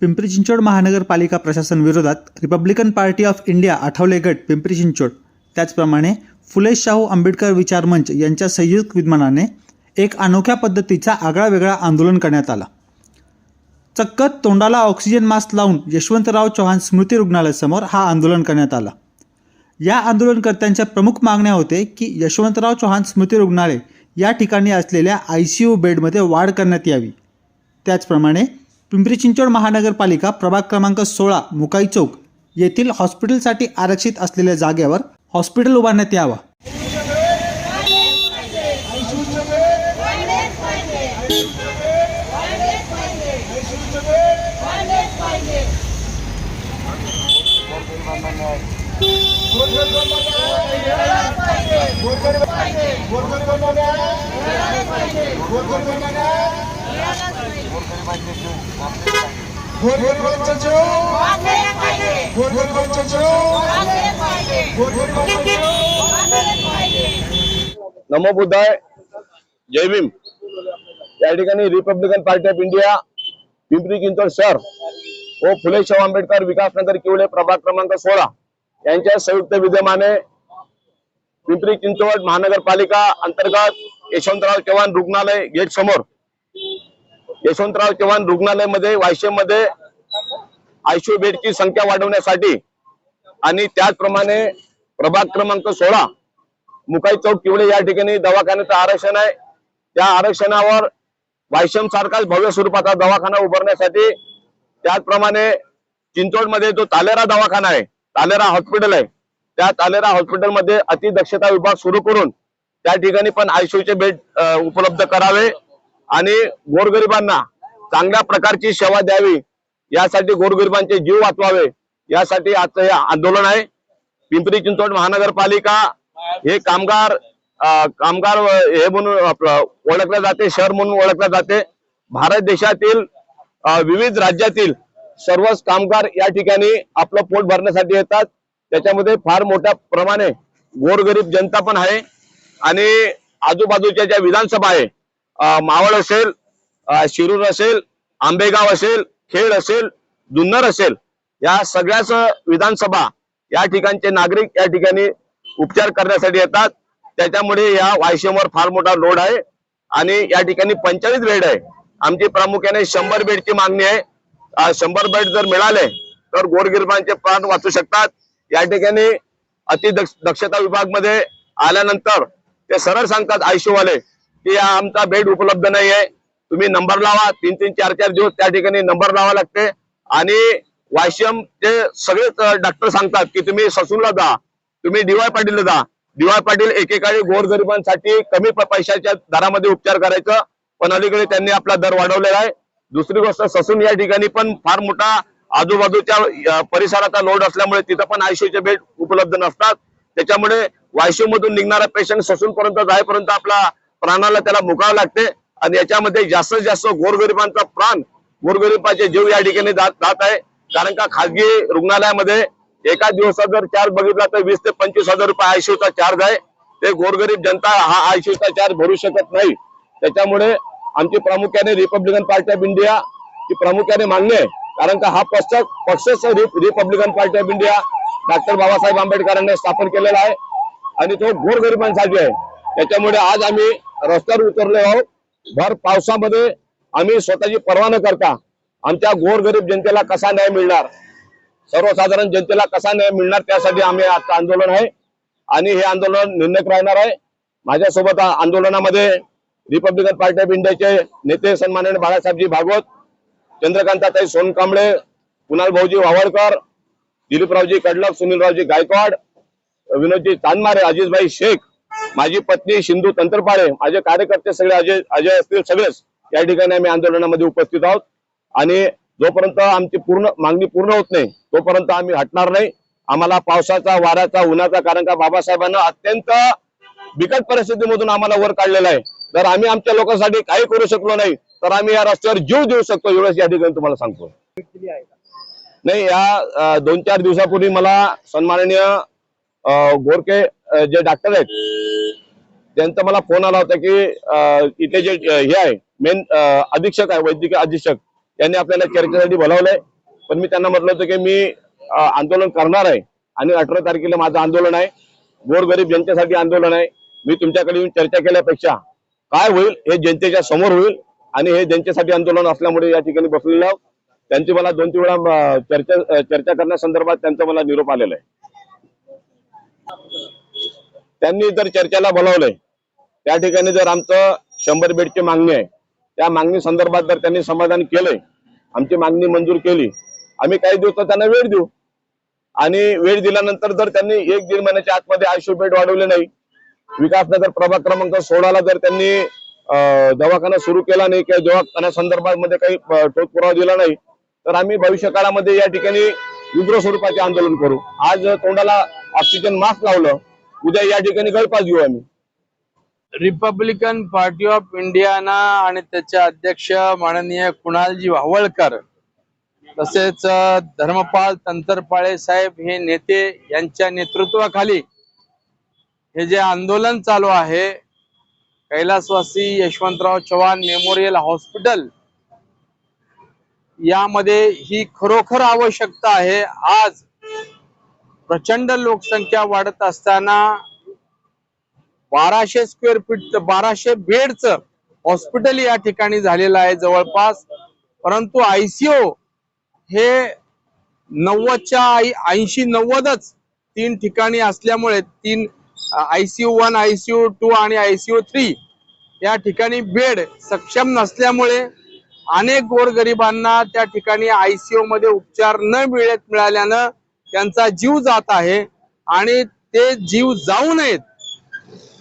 पिंपरी चिंचवड महानगरपालिका प्रशासन विरोधात Republican Party of India Athawale गट पिंपरी चिंचवड. त्याचप्रमाणे फुले शाहू आंबेडकर विचार मंच यांच्या संयुक्त विद्यमानाने एक अनोख्या पद्धतीचा आगळा वेगळा आंदोलन करण्यात आला. चक्क तोंडाला ऑक्सिजन मास्क लावून यशवंतराव चव्हाण स्मृती रुग्णालयासमोर हा आंदोलन करण्यात आला. या आंदोलनकर्त्यांच्या प्रमुख मागण्या होते की यशवंतराव चव्हाण स्मृती रुग्णालय या ठिकाणी असलेल्या आय सी यू बेडमध्ये वाढ करण्यात यावी. त्याचप्रमाणे पिंपरी चिंचवड महानगरपालिका प्रभाग क्रमांक सोळा मुकाई चौक येथील हॉस्पिटलसाठी आरक्षित असलेल्या जागेवर हॉस्पिटल उभारण्यात यावं. गोरगरिबांचा जीव गोरगरिबांचा जीव नमो बुद्धाय जय भीम. या ठिकाणी Republican Party of India Pimpri Chinchwad शहर व फुले शाहू आंबेडकर विकास नगर किवळे प्रभाग क्रमांक सोळा यांच्या संयुक्त विद्यमाने पिंपरी चिंचवड महानगरपालिका अंतर्गत यशवंतराव चव्हाण रुग्णालय गेट समोर यशवंतराव चव्हाण रुग्णालयामध्ये मध्ये आयसीयू बेडची संख्या वाढवण्यासाठी आणि त्याचप्रमाणे प्रभाग क्रमांक सोळा मुकाई चौक किवळे या ठिकाणी दवाखान्याचं आरक्षण आहे. त्या आरक्षणावर वायशम सारखाच भव्य स्वरूपाचा दवाखाना उभारण्यासाठी त्याचप्रमाणे चिंचवडमध्ये जो तालेरा दवाखाना आहे तालेरा हॉस्पिटल आहे त्या तालेरा हॉस्पिटलमध्ये अतिदक्षता विभाग सुरू करून त्या ठिकाणी पण आयसीयूचे बेड उपलब्ध करावे. आणि गोरगरिबांना चांगल्या प्रकारची सेवा द्यावी. यासाठी गोरगरिबांचे जीव वाचवावे. यासाठी आजचं हे आंदोलन आहे. पिंपरी चिंचवड महानगरपालिका हे कामगार कामगार हे म्हणून ओळखले जाते शहर म्हणून ओळखले जाते. भारत देशातील विविध राज्यातील सर्वच कामगार या ठिकाणी आपलं पोट भरण्यासाठी येतात. त्याच्यामध्ये फार मोठ्या प्रमाणे गोरगरीब जनता पण आहे. आणि आजूबाजूच्या ज्या विधानसभा आहे मावळ असेल शिरूर असेल आंबेगाव असेल खेड असेल जुन्नर असेल या सगळ्याच विधानसभा या ठिकाणचे नागरिक या ठिकाणी उपचार करण्यासाठी येतात. त्याच्यामुळे या वायशेवर फार मोठा लोड आहे आणि या ठिकाणी पंचेचाळीस बेड आहे. आमची प्रामुख्याने शंभर बेडची मागणी आहे. शंभर बेड जर मिळाले तर गोरगिरबांचे प्राण वाचू शकतात. या ठिकाणी अति दक्ष- दक्षता विभागमध्ये आल्यानंतर ते सरळ सांगतात आयशू वाले की आमचा बेड उपलब्ध नाही आहे तुम्ही नंबर लावा तीन तीन चार चार दिवस त्या ठिकाणी नंबर लावा लागते. आणि वायशियम ते सगळेच डॉक्टर सांगतात की तुम्ही ससूनला जा तुम्ही डीवाय पाटीलला जा. डीवाय पाटील एकेकाळी गोरगरिबांसाठी कमी पैशाच्या दरामध्ये उपचार करायचं पण अलीकडे त्यांनी आपला दर वाढवलेला आहे. दुसरी गोष्ट ससून या ठिकाणी पण फार मोठा आजूबाजूच्या परिसराचा लोड असल्यामुळे तिथं पण आयसीयूचे बेड उपलब्ध नसतात. त्याच्यामुळे वायसीयू मधून निघणारा पेशंट ससून पर्यंत जायपर्यंत आपला प्राणाला त्याला मुकावं लागते आणि याच्यामध्ये जास्तीत जास्त गोरगरिबांचा प्राण गोरगरिबाचे जीव या ठिकाणी जात जात आहे. कारण का खाजगी रुग्णालयामध्ये एका दिवसात जर चार्ज बघितला तर वीस ते पंचवीस हजार रुपये आयसीयूचा चार्ज आहे. ते गोरगरीब जनता हा आयसीयूचा चार्ज भरू शकत नाही. त्याच्यामुळे आमची प्रामुख्याने रिपब्लिकन पार्टी ऑफ इंडिया ही प्रामुख्याने मागणी आहे. कारण का हा पक्ष पक्षच Republican Party of India doctor Babasaheb आंबेडकरांनी स्थापन केलेला आहे. आणि तो गोरगरिबांसाठी आहे. त्याच्यामुळे आज आम्ही रस्त्यावर उतरले आहोत. भर पावसामध्ये आम्ही स्वतःची पर्वा न करता आमच्या गोरगरीब जनतेला कसा न्याय मिळणार? सर्वसाधारण जनतेला कसा न्याय मिळणार त्यासाठी आम्ही आता आंदोलन आहे. आणि हे आंदोलन निर्णय राहणार आहे. माझ्यासोबत आंदोलनामध्ये रिपब्लिकन पार्टी ऑफ इंडियाचे नेते सन्माननीय बाळासाहेबजी भागवत चंद्रकांताताई सोनकांबळे कुणाल भाऊजी वावळकर दिलीपरावजी कडलक सुनीलरावजी गायकवाड विनोदजी तानमारे अजिजभाई शेख माझी पत्नी सिंधू तंत्रपाळे माझे कार्यकर्ते सगळे अजय अजय असतील सगळेच या ठिकाणी आम्ही आंदोलनामध्ये उपस्थित आहोत. आणि जोपर्यंत आमची पूर्ण मागणी पूर्ण होत नाही तोपर्यंत आम्ही हटणार नाही. आम्हाला पावसाचा वाऱ्याचा उन्हाचा कारण का बाबासाहेबांना अत्यंत बिकट परिस्थितीमधून आम्हाला वर काढलेलं आहे. जर आम्ही आमच्या लोकांसाठी काही करू शकलो नाही तर आम्ही या रस्त्यावर जीव देऊ शकतो. एवढंच या ठिकाणी तुम्हाला सांगतो. नाही या दोन चार दिवसापूर्वी मला सन्माननीय गोरके जे डॉक्टर आहेत त्यांचा मला फोन आला होता की इथे जे हे आहे मेन अधीक्षक आहे वैद्यकीय अधीक्षक त्यांनी आपल्याला चर्चेसाठी बोलावलंय. पण मी त्यांना म्हटलं होतं की मी आंदोलन करणार आहे आणि अठरा तारखेला माझं आंदोलन आहे. गोरगरीब जनतेसाठी आंदोलन आहे. मी तुमच्याकडे येऊन चर्चा केल्यापेक्षा काय होईल हे जनतेच्या समोर होईल आणि हे जनतेसाठी आंदोलन असल्यामुळे या ठिकाणी बसलेलं आहोत. त्यांची मला दोन तीन वेळा चर्चा चर्चा करण्यासंदर्भात त्यांचा मला निरोप आलेला आहे. त्यांनी जर चर्चेला बोलावलंय. त्या ठिकाणी जर आमचं शंभर बेडची मागणी आहे त्या मागणी संदर्भात जर त्यांनी समाधान केलंय आमची मागणी मंजूर केली आम्ही काही दिवस त्यांना वेळ देऊ. आणि वेळ दिल्यानंतर जर त्यांनी एक दीड महिन्याच्या आतमध्ये आयशू बेड वाढवले नाही विकासनगर प्रभाग क्रमांक सोळाला जर त्यांनी दवाखाना सुरू केला नाही किंवा दवाखान्या संदर्भामध्ये काही अं, पुरावा दिला नाही तर आम्ही भविष्य काळामध्ये या ठिकाणी उग्र स्वरूपाचे आंदोलन करू. आज तोंडाला ऑक्सिजन मास्क लावलं. उद्या या ठिकाणी गळपास घेऊ आम्ही. रिपब्लिकन पार्टी ऑफ इंडियाना आणि त्याचे अध्यक्ष माननीय कुणालजी वावळकर तसेच धर्मपाल तंतरपाळे साहेब हे नेते यांच्या नेतृत्वाखाली हे जे आंदोलन चालू आहे कैलासवासी यशवंतराव चव्हाण मेमोरियल हॉस्पिटल यामध्ये ही खरोखर आवश्यकता आहे. आज प्रचंड लोकसंख्या वाढत असताना बाराशे स्क्वेअर फीट बाराशे बेडचं हॉस्पिटल या ठिकाणी झालेलं आहे जवळपास. परंतु आयसीओ हे नव्वदच्या ऐंशी नव्वदच तीन ठिकाणी असल्यामुळे तीन आयसीयू वन आयसीयू टू आणि आयसीयू थ्री या ठिकाणी बेड सक्षम नसल्यामुळे अनेक गोरगरिबांना त्या ठिकाणी आयसीयू मध्ये उपचार न मिळत मिळाल्यानं त्यांचा जीव जात आहे आणि ते जीव जाऊ नयेत.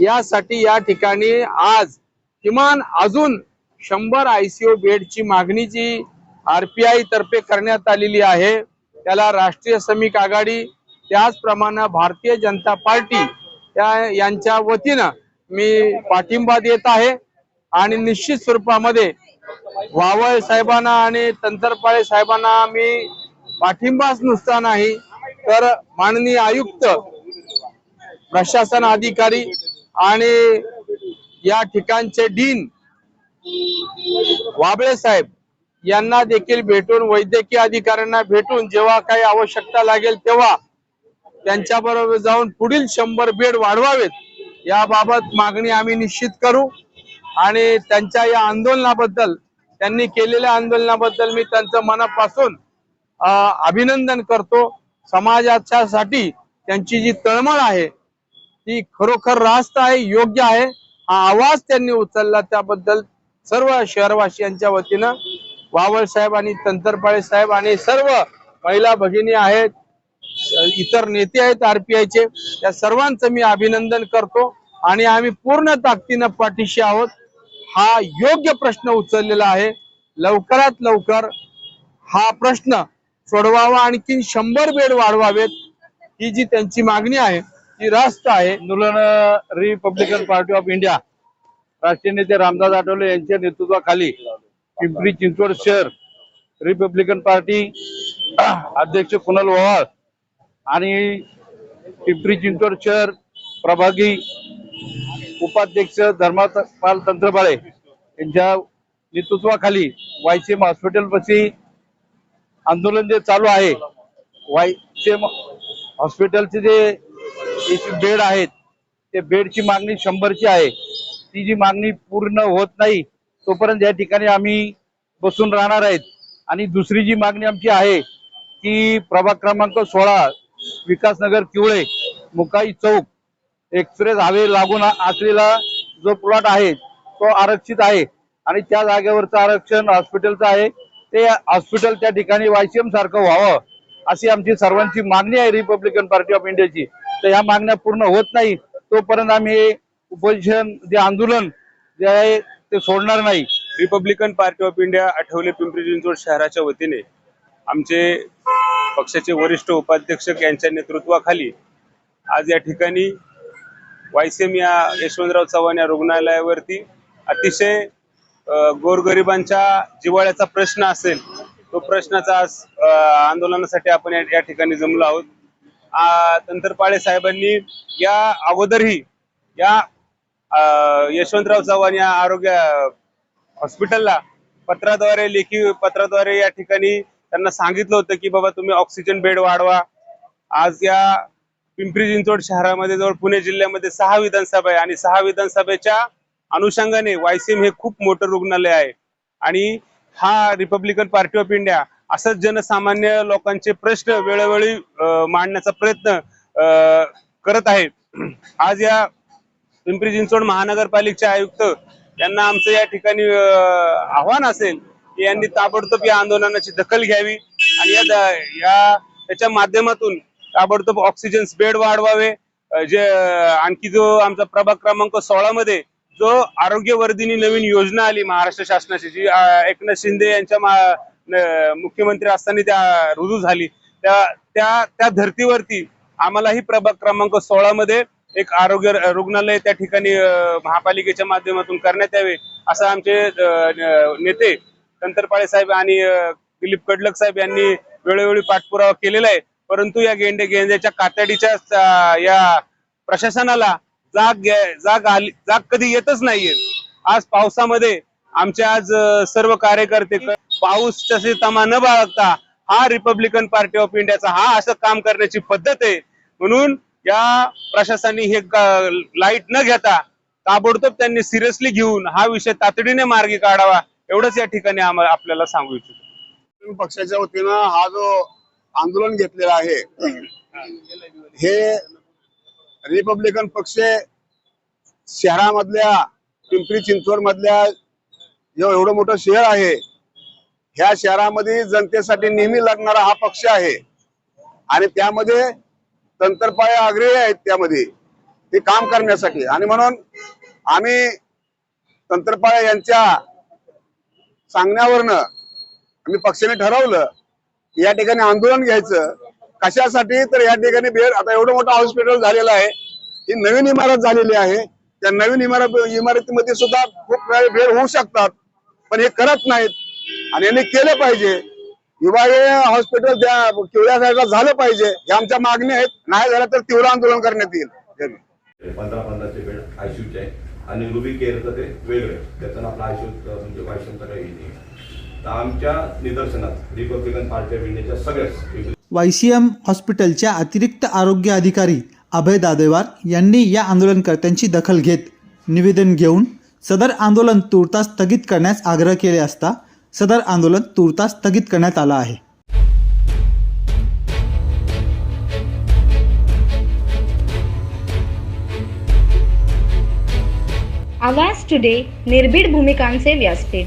यासाठी या ठिकाणी आज किमान अजून शंभर आयसीयू बेडची मागणी जी आरपीआय तर्फे करण्यात आलेली आहे त्याला राष्ट्रीय श्रमिक आघाडी त्याचप्रमाणे भारतीय जनता पार्टी या यांच्या वतीनं मी पाठिंबा देत आहे. आणि निश्चित स्वरूपामध्ये वावळ साहेबांना आणि तंत्रपाळे साहेबांना मी पाठिंबाच नुसता नाही तर माननीय आयुक्त प्रशासन अधिकारी आणि या ठिकाणचे डीन वाबळे साहेब यांना देखील भेटून वैद्यकीय अधिकाऱ्यांना भेटून जेव्हा काही आवश्यकता लागेल तेव्हा त्यांच्या बरोबर जाऊन पुढील शंभर बेड वाढवावेत याबाबत मागणी आम्ही निश्चित करू. आणि त्यांच्या या आंदोलनाबद्दल त्यांनी केलेल्या आंदोलनाबद्दल मी त्यांचं मनापासून अं, अभिनंदन करतो. समाजाच्या साठी त्यांची जी तळमळ आहे ती खरोखर रास्त आहे योग्य आहे. हा आवाज त्यांनी उचलला त्याबद्दल सर्व शहरवासियांच्या वतीनं वावळ साहेब आणि तंतरपाळे साहेब आणि सर्व महिला भगिनी आहेत इतर नेते आहेत आरपीआयचे त्या सर्वांचं मी अभिनंदन करतो आणि आम्ही पूर्ण ताकदीनं पाठीशी आहोत. हा योग्य प्रश्न उचललेला आहे. लवकरात लवकर हा प्रश्न सोडवावा आणखी शंभर बेड वाढवावेत ही जी त्यांची मागणी आहे ती रास्त आहे. आंदोलन रिपब्लिकन पार्टी ऑफ इंडिया राष्ट्रीय नेते रामदास आठवले यांच्या नेतृत्वाखाली पिंपरी चिंचवड शहर रिपब्लिकन पार्टी अध्यक्ष कुणाल ओवाळ आणि पिंपरी चिंचवड शहर प्रभागी उपाध्यक्ष धर्मापाल तंत्रपाळे यांच्या नेतृत्वाखाली वायसीएम हॉस्पिटल पाशी आंदोलन जे चालू आहे वाईचे हॉस्पिटलचे जे बेड आहेत ते बेडची मागणी शंभरची आहे. ती जी मागणी पूर्ण होत नाही तोपर्यंत या ठिकाणी आम्ही बसून राहणार आहेत. आणि दुसरी जी मागणी आमची आहे की प्रभाग क्रमांक सोळा विकासनगर किवळे मुकाई चौक एक्सप्रेस हवे लागून असलेला जो प्लॉट आहे तो आरक्षित आहे. आणि त्या जागेवरचं आरक्षण हॉस्पिटलचं आहे. ते हॉस्पिटल त्या ठिकाणी वायसीएम सारखं व्हावं अशी आमची सर्वांची मागणी आहे रिपब्लिकन पार्टी ऑफ इंडियाची तर ह्या मागण्या पूर्ण होत नाही तोपर्यंत आम्ही हे उपोजिशन जे आंदोलन जे आहे ते सोडणार नाही. Republican party of India Athawale Pimpri Chinchwad शहराच्या वतीने आमचे पक्षाचे वरिष्ठ उपाध्यक्ष यांच्या नेतृत्वाखाली आज या ठिकाणी वायसेम या यशवंतराव चव्हाण या रुग्णालयावरती अतिशय गोरगरिबांच्या जिव्हाळ्याचा प्रश्न असेल तो प्रश्नाचा आज आंदोलनासाठी आपण या ठिकाणी जमलो आहोत. तंत्रपाळे साहेबांनी या अगोदरही या यशवंतराव चव्हाण या आरोग्य हॉस्पिटलला पत्राद्वारे लेखी पत्राद्वारे या ठिकाणी त्यांना सांगितलं होतं की बाबा तुम्ही ऑक्सिजन बेड वाढवा. आज या पिंपरी चिंचवड शहरामध्ये जवळ पुणे जिल्ह्यामध्ये सहा विधानसभा आहे आणि सहा विधानसभेच्या अनुषंगाने वायसीएम हे खूप मोठं रुग्णालय आहे. आणि हा रिपब्लिकन पार्टी ऑफ इंडिया असंच जनसामान्य लोकांचे प्रश्न वेळोवेळी मांडण्याचा प्रयत्न अं, करत आहे. आज या पिंपरी चिंचवड महानगरपालिकेचे आयुक्त यांना आमचं या ठिकाणी आव्हान असेल की यांनी ताबडतोब या आंदोलनाची दखल घ्यावी आणि या त्याच्या माध्यमातून ताबडतोब ऑक्सिजन बेड वाढवावे. जे आणखी जो आमचा प्रभाग क्रमांक सोळा मध्ये जो आरोग्यवर्धिनी नवीन योजना आली महाराष्ट्र शासनाची जी एकनाथ शिंदे यांच्या मुख्यमंत्री असताना त्या रुजू झाली. त्या त्या त्या धर्तीवरती आम्हालाही प्रभाग क्रमांक सोळा मध्ये एक आरोग्य रुग्णालय त्या ठिकाणी महापालिकेच्या माध्यमातून करण्यात यावे असं आमचे नेते कंतरपाळे साहेब आणि दिलीप कडलक साहेब यांनी वेळोवेळी पाठपुरावा केलेला आहे. परंतु या गेंडे गेंद्याच्या कातडीच्या या प्रशासनाला जाग जाग आली जाग कधी येतच नाहीये. आज पावसामध्ये आमचे आज सर्व कार्यकर्ते पाऊस तसे तमा न बाळगता हा रिपब्लिकन पार्टी ऑफ इंडियाचा हा असं काम करण्याची पद्धत आहे. म्हणून या प्रशासनाने हे लाइट न घेता ताबडतोब त्यांनी सिरियसली घेऊन हा विषय तातडीने मार्गी काढावा एवढंच या ठिकाणी आम्हाला आपल्याला सांगू इच्छितो. पक्षाच्या वतीनं हा जो आंदोलन घेतलेला आहे हे रिपब्लिकन पक्ष शहरामधल्या पिंपरी चिंचवड मधल्या जो एवढं मोठं शहर आहे ह्या शहरामध्ये जनतेसाठी नेहमी लढणारा हा पक्ष आहे. आणि त्यामध्ये तंत्रपाय आग्रही आहेत त्यामध्ये ते काम करण्यासाठी. आणि म्हणून आम्ही तंत्रपाय यांच्या सांगण्यावरनं आम्ही पक्षाने ठरवलं की या ठिकाणी आंदोलन घ्यायचं. कशासाठी? तर या ठिकाणी बेड आता एवढं मोठं हॉस्पिटल झालेलं आहे. ही नवीन इमारत झालेली आहे. त्या नवीन इमारत इमारतीमध्ये सुद्धा खूप वेळ बेड होऊ शकतात. पण हे करत नाहीत. आणि यांनी केलं पाहिजे. विभागीय हॉस्पिटल त्या किवळ्या साईडला झालं पाहिजे. हे आमच्या मागण्या आहेत. नाही झालं तर तीव्र आंदोलन करण्यात येईल. पंधरा पंधराचे बेड आयसीयूचे आहे. आणि रुबी केअरचं ते वेगळं. आहे त्याचं आपलं आयसीयू म्हणजे वायसीयूचं काही नाही. तर आमच्या निदर्शनात रिपब्लिकन पार्टी ऑफ इंडियाच्या सगळ्याच वायसीएम हॉस्पिटलच्या अतिरिक्त आरोग्य अधिकारी अभय दादेवार यांनी या आंदोलनकर्त्यांची दखल घेत निवेदन घेऊन सदर आंदोलन तुर्तास स्थगित करण्यास आग्रह केले असता सदर आंदोलन तुर्तास स्थगित करण्यात आलं आहे. आवाज टुडे निर्भीड भूमिकांचे व्यासपीठ.